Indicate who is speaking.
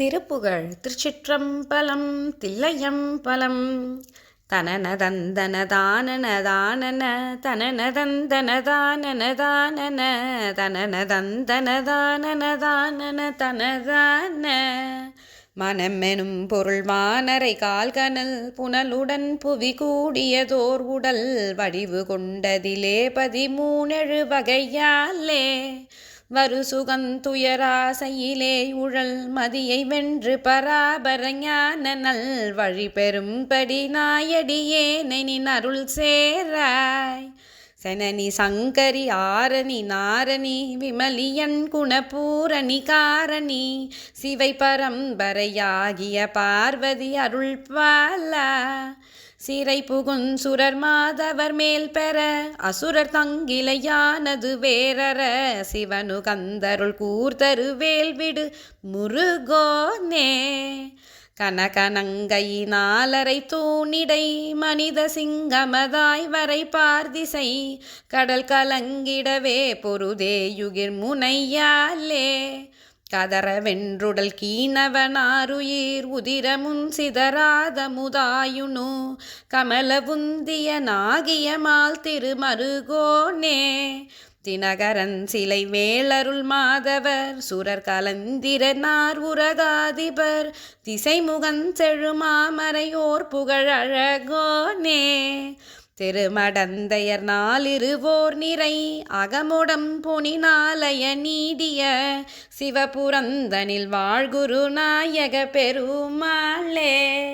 Speaker 1: திருப்புகழ் திருச்சிற்றம்பலம் தில்லையம்பலம். தனன தந்தன தானன தானன தனன தானன தானன தனன தானன தானன தனதான. மனமெனும் பொருள் மானரை கால்கனல் புனலுடன் புவி கூடியதோர் உடல் வடிவு கொண்டதிலே பதிமூணெழு வகையாலே. வரு சுகந்துயராசையிலே உழல் மதியை வென்று பராபர ஞான நல் வழி பெறும்படி நாயடியே நெனின் அருள் சேராய். செனனி சங்கரி ஆரணி நாரணி விமலியன் குணபூரணி காரணி சிவை பரம்பரையாகிய பார்வதி அருள் பாலா சிறை புகுன் சுரர் மாதவர் மேல் பெற அசுரர் தங்கிலையானது வேரற சிவனு கந்தருள் கூர்தரு வேல்விடு முருகோனே. கனகனங்கையினாலரை தூணிடை மனித சிங்கமதாய் வரை பார்திசை. கடல் கலங்கிடவே பொருதேயுகிர் முனையாலே. கதற வென்றுடல் கீனவனாருயிர் உதிரமுன் சிதறாத முதாயுனு. கமலவுந்திய நாகியமால் திருமருகோனே. தினகரன் சிலை வேளருள் மாதவர் சுரர் கலந்திரனார் உரகாதிபர் திசைமுகன் செழுமாமரையோர் புகழழகோனே. திருமடந்தையர் நாளிருவோர் நிறை அகமுடம் புனினாலய நீடிய சிவபுரந்தனில் வாழ்குரு நாயக பெருமாளே.